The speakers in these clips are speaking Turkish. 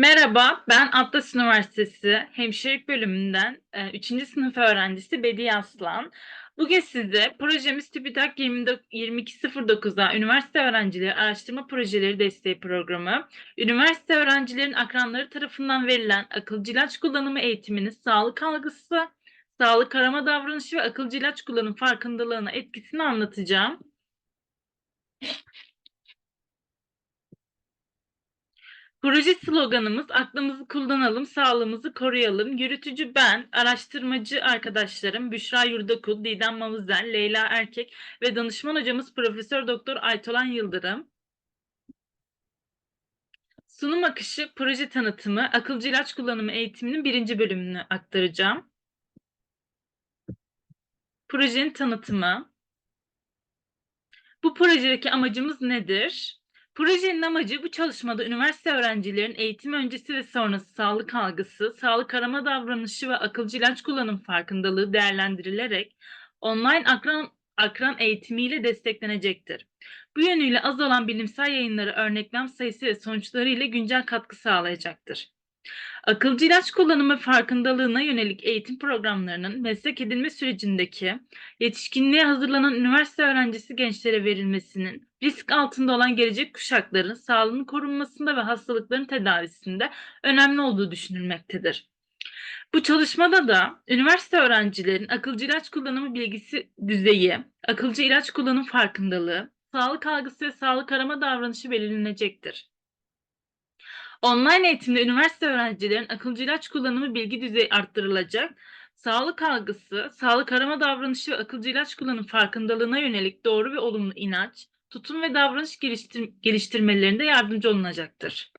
Merhaba, ben Atlas Üniversitesi Hemşirelik Bölümünden e, 3. sınıf öğrencisi Bediye Aslan. Bugün size projemiz TÜBİTAK 2209'a Üniversite Öğrencileri Araştırma Projeleri Desteği Programı, üniversite öğrencilerin akranları tarafından verilen akılcı ilaç kullanımı eğitiminin sağlık algısı, sağlık arama davranışı ve akılcı ilaç kullanım farkındalığına etkisini anlatacağım. Proje sloganımız aklımızı kullanalım, sağlığımızı koruyalım. Yürütücü ben, araştırmacı arkadaşlarım Büşra Yurdakul, Didem Mavuzel, Leyla Erkek ve danışman hocamız Profesör Doktor Aytolan Yıldırım. Sunum akışı, proje tanıtımı, akılcı ilaç kullanımı eğitiminin birinci bölümünü aktaracağım. Projenin tanıtımı. Bu projedeki amacımız nedir? Projenin amacı bu çalışmada üniversite öğrencilerin eğitim öncesi ve sonrası sağlık algısı, sağlık arama davranışı ve akılcı ilaç kullanım farkındalığı değerlendirilerek online akran, akran eğitimiyle desteklenecektir. Bu yönüyle az olan bilimsel yayınları örneklem sayısı ve sonuçları ile güncel katkı sağlayacaktır. Akılcı ilaç kullanımı farkındalığına yönelik eğitim programlarının meslek edinme sürecindeki yetişkinliğe hazırlanan üniversite öğrencisi gençlere verilmesinin risk altında olan gelecek kuşakların sağlığının korunmasında ve hastalıkların tedavisinde önemli olduğu düşünülmektedir. Bu çalışmada da üniversite öğrencilerin akılcı ilaç kullanımı bilgisi düzeyi, akılcı ilaç kullanım farkındalığı, sağlık algısı ve sağlık arama davranışı belirlenecektir. Online eğitimde üniversite öğrencilerin akılcı ilaç kullanımı bilgi düzeyi arttırılacak, sağlık algısı, sağlık arama davranışı ve akılcı ilaç kullanım farkındalığına yönelik doğru ve olumlu inanç, tutum ve davranış geliştir geliştirmelerinde yardımcı olunacaktır.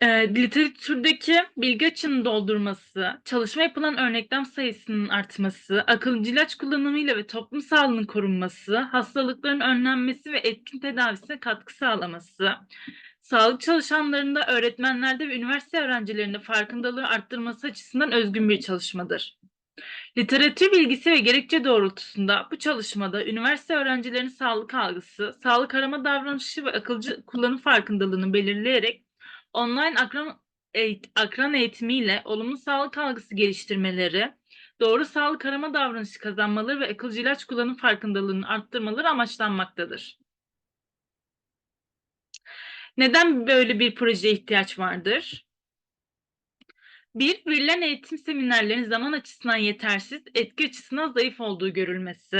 E, literatürdeki bilgi açığını doldurması, çalışma yapılan örneklem sayısının artması, akılcı ilaç kullanımıyla ve toplum sağlığının korunması, hastalıkların önlenmesi ve etkin tedavisine katkı sağlaması, sağlık çalışanlarında, öğretmenlerde ve üniversite öğrencilerinde farkındalığı arttırması açısından özgün bir çalışmadır. Literatür bilgisi ve gerekçe doğrultusunda bu çalışmada üniversite öğrencilerinin sağlık algısı, sağlık arama davranışı ve akılcı kullanım farkındalığını belirleyerek online akran, eğit akran eğitimiyle olumlu sağlık algısı geliştirmeleri, doğru sağlık arama davranışı kazanmaları ve akılcı ilaç kullanım farkındalığını arttırmaları amaçlanmaktadır. Neden böyle bir projeye ihtiyaç vardır? Bir, verilen eğitim seminerlerinin zaman açısından yetersiz, etki açısından zayıf olduğu görülmesi.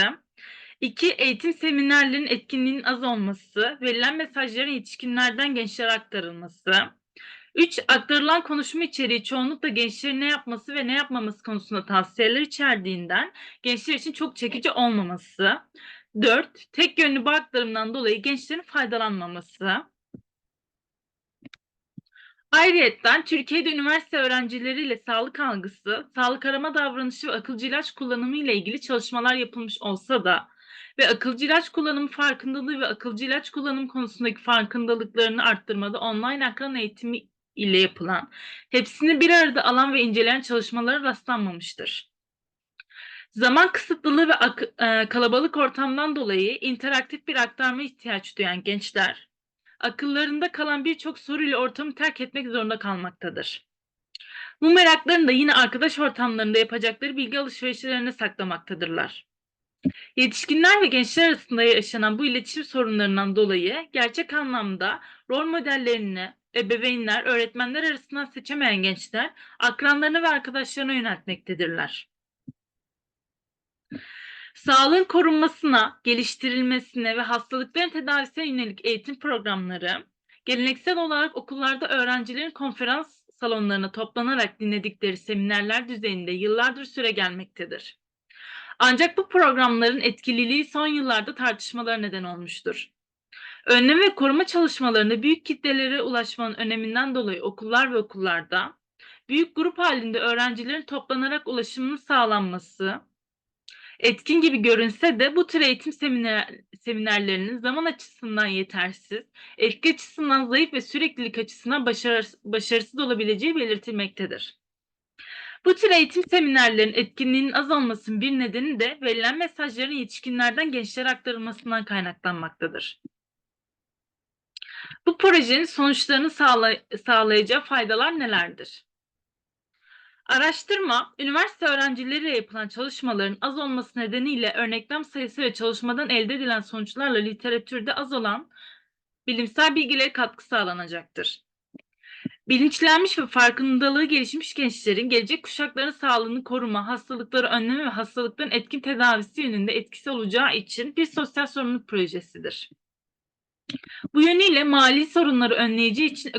İki, eğitim seminerlerinin etkinliğinin az olması, verilen mesajların yetişkinlerden gençlere aktarılması. Üç, aktarılan konuşma içeriği çoğunlukla gençlerin ne yapması ve ne yapmaması konusunda tavsiyeler içerdiğinden gençler için çok çekici olmaması. Dört, tek yönlü bu aktarımdan dolayı gençlerin faydalanmaması. Ayrıyeten Türkiye'de üniversite öğrencileriyle sağlık algısı, sağlık arama davranışı ve akılcı ilaç kullanımı ile ilgili çalışmalar yapılmış olsa da ve akılcı ilaç kullanımı farkındalığı ve akılcı ilaç kullanım konusundaki farkındalıklarını arttırmada online akran eğitimi ile yapılan, hepsini bir arada alan ve inceleyen çalışmalara rastlanmamıştır. Zaman kısıtlılığı ve e, kalabalık ortamdan dolayı interaktif bir aktarma ihtiyaç duyan gençler, akıllarında kalan birçok soruyla ortamı terk etmek zorunda kalmaktadır. Bu meraklarını da yine arkadaş ortamlarında yapacakları bilgi alışverişlerine saklamaktadırlar. Yetişkinler ve gençler arasında yaşanan bu iletişim sorunlarından dolayı gerçek anlamda rol modellerini ebeveynler, öğretmenler arasından seçemeyen gençler akranlarına ve arkadaşlarına yöneltmektedirler. Sağlığın korunmasına, geliştirilmesine ve hastalıkların tedavisine yönelik eğitim programları, geleneksel olarak okullarda öğrencilerin konferans salonlarına toplanarak dinledikleri seminerler düzeyinde yıllardır süre gelmektedir. Ancak bu programların etkililiği son yıllarda tartışmalara neden olmuştur. Önlem ve koruma çalışmalarında büyük kitlelere ulaşmanın öneminden dolayı okullar ve okullarda büyük grup halinde öğrencilerin toplanarak ulaşımının sağlanması, etkin gibi görünse de bu tür eğitim seminer, seminerlerinin zaman açısından yetersiz, etki açısından zayıf ve süreklilik açısından başarısız, başarısız olabileceği belirtilmektedir. Bu tür eğitim seminerlerinin etkinliğinin az olmasının bir nedeni de verilen mesajların yetişkinlerden gençlere aktarılmasından kaynaklanmaktadır. Bu projenin sonuçlarını sağla sağlayacağı faydalar nelerdir? Araştırma, üniversite öğrencileriyle yapılan çalışmaların az olması nedeniyle örneklem sayısı ve çalışmadan elde edilen sonuçlarla literatürde az olan bilimsel bilgilere katkı sağlanacaktır. Bilinçlenmiş ve farkındalığı gelişmiş gençlerin gelecek kuşakların sağlığını koruma, hastalıkları önleme ve hastalıkların etkin tedavisi yönünde etkisi olacağı için bir sosyal sorumluluk projesidir. Bu yönüyle mali sorunları önleyeceği için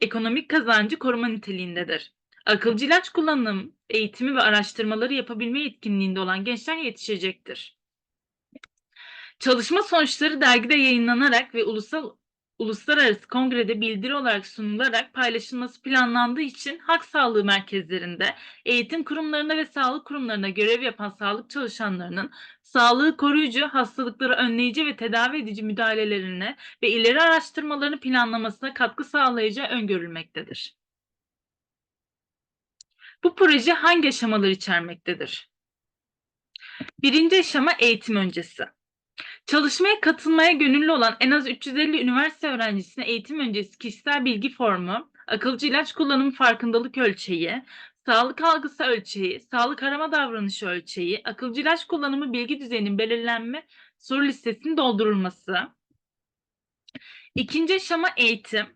ekonomik kazancı koruma niteliğindedir. Akılcı ilaç kullanım, eğitimi ve araştırmaları yapabilme yetkinliğinde olan gençler yetişecektir. Çalışma sonuçları dergide yayınlanarak ve ulusal uluslararası kongrede bildiri olarak sunularak paylaşılması planlandığı için halk sağlığı merkezlerinde, eğitim kurumlarında ve sağlık kurumlarında görev yapan sağlık çalışanlarının sağlığı koruyucu, hastalıkları önleyici ve tedavi edici müdahalelerine ve ileri araştırmalarını planlamasına katkı sağlayacağı öngörülmektedir. Bu proje hangi aşamaları içermektedir? Birinci aşama eğitim öncesi. Çalışmaya katılmaya gönüllü olan en az 350 üniversite öğrencisine eğitim öncesi kişisel bilgi formu, akılcı ilaç kullanımı farkındalık ölçeği, sağlık algısı ölçeği, sağlık arama davranışı ölçeği, akılcı ilaç kullanımı bilgi düzeyinin belirlenme soru listesinin doldurulması. İkinci aşama eğitim.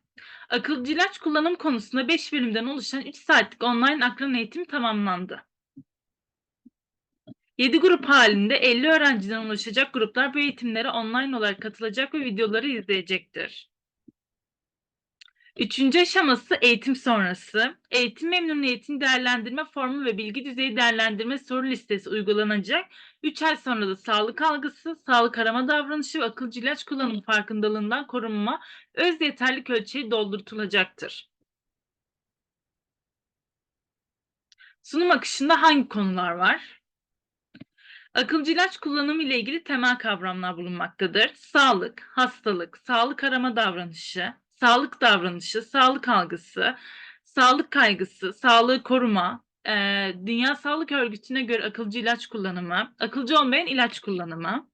Akılcı ilaç kullanım konusunda 5 bölümden oluşan 3 saatlik online akran eğitim tamamlandı. 7 grup halinde 50 öğrenciden oluşacak gruplar bu eğitimlere online olarak katılacak ve videoları izleyecektir. Üçüncü aşaması eğitim sonrası. Eğitim memnuniyetini değerlendirme formu ve bilgi düzeyi değerlendirme soru listesi uygulanacak. 3 ay sonra da sağlık algısı, sağlık arama davranışı ve akılcı ilaç kullanımı farkındalığından korunma öz yeterlik ölçeği doldurtulacaktır. Sunum akışında hangi konular var? Akılcı ilaç kullanımı ile ilgili temel kavramlar bulunmaktadır. Sağlık, hastalık, sağlık arama davranışı, sağlık davranışı, sağlık algısı, sağlık kaygısı, sağlığı koruma, e, Dünya Sağlık Örgütü'ne göre akılcı ilaç kullanımı, akılcı olmayan ilaç kullanımı.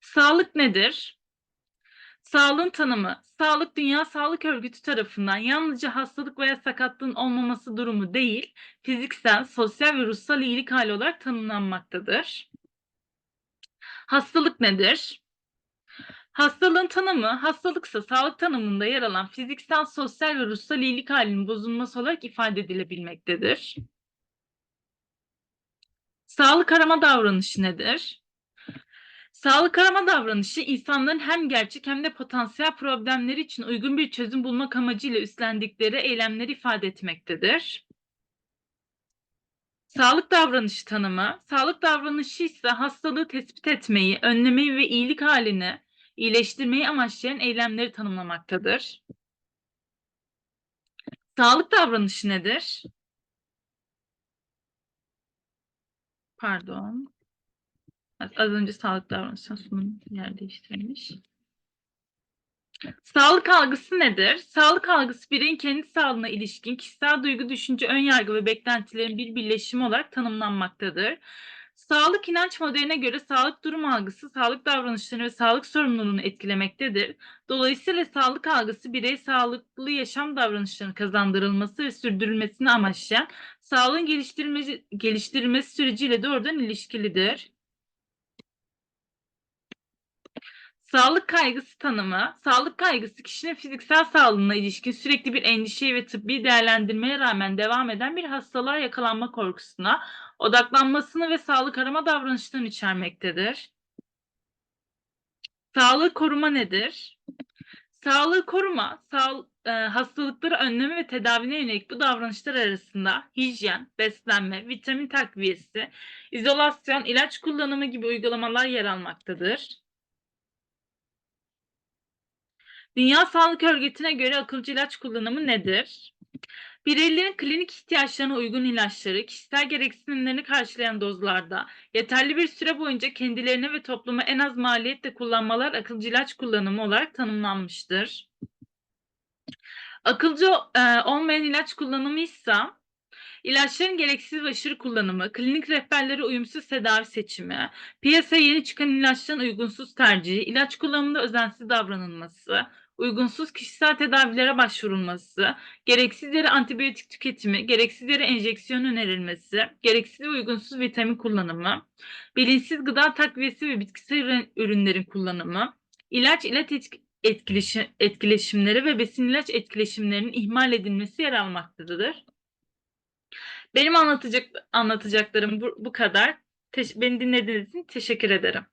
Sağlık nedir? Sağlığın tanımı, sağlık Dünya Sağlık Örgütü tarafından yalnızca hastalık veya sakatlığın olmaması durumu değil, fiziksel, sosyal ve ruhsal iyilik hali olarak tanımlanmaktadır. Hastalık nedir? Hastalığın tanımı, hastalıksa sağlık tanımında yer alan fiziksel, sosyal ve ruhsal iyilik halinin bozulması olarak ifade edilebilmektedir. Sağlık arama davranışı nedir? Sağlık arama davranışı insanların hem gerçek hem de potansiyel problemleri için uygun bir çözüm bulmak amacıyla üstlendikleri eylemleri ifade etmektedir. Sağlık davranışı tanımı, sağlık davranışı ise hastalığı tespit etmeyi, önlemeyi ve iyilik halini iyileştirmeyi amaçlayan eylemleri tanımlamaktadır. Sağlık davranışı nedir? Pardon. Az önce sağlık davranışı sunum yer değiştirilmiş. Sağlık algısı nedir? Sağlık algısı bireyin kendi sağlığına ilişkin kişisel duygu, düşünce, ön yargı ve beklentilerin bir birleşimi olarak tanımlanmaktadır. Sağlık inanç modeline göre sağlık durum algısı, sağlık davranışlarını ve sağlık sorumluluğunu etkilemektedir. Dolayısıyla sağlık algısı birey sağlıklı yaşam davranışlarının kazandırılması ve sürdürülmesini amaçlayan sağlığın geliştirilmesi, geliştirilmesi süreciyle doğrudan ilişkilidir. Sağlık kaygısı tanımı, sağlık kaygısı kişinin fiziksel sağlığına ilişkin sürekli bir endişeye ve tıbbi değerlendirmeye rağmen devam eden bir hastalığa yakalanma korkusuna, odaklanmasını ve sağlık arama davranışlarını içermektedir. Sağlığı koruma nedir? Sağlığı koruma, sağ, e, hastalıkları önleme ve tedavine yönelik bu davranışlar arasında hijyen, beslenme, vitamin takviyesi, izolasyon, ilaç kullanımı gibi uygulamalar yer almaktadır. Dünya Sağlık Örgütü'ne göre akılcı ilaç kullanımı nedir? Bireylerin klinik ihtiyaçlarına uygun ilaçları kişisel gereksinimlerini karşılayan dozlarda yeterli bir süre boyunca kendilerine ve topluma en az maliyetle kullanmalar akılcı ilaç kullanımı olarak tanımlanmıştır. Akılcı e, olmayan ilaç kullanımı ise İlaçların gereksiz ve aşırı kullanımı, klinik rehberlere uyumsuz tedavi seçimi, piyasaya yeni çıkan ilaçların uygunsuz tercihi, ilaç kullanımında özensiz davranılması, uygunsuz kişisel tedavilere başvurulması, gereksiz yere antibiyotik tüketimi, gereksiz yere enjeksiyon önerilmesi, gereksiz ve uygunsuz vitamin kullanımı, bilinçsiz gıda takviyesi ve bitkisel ürün- ürünlerin kullanımı, ilaç ilaç etki- etkileşi- etkileşimleri ve besin ilaç etkileşimlerinin ihmal edilmesi yer almaktadır. Benim anlatacak anlatacaklarım bu, bu kadar. Teş- beni dinlediğiniz için teşekkür ederim.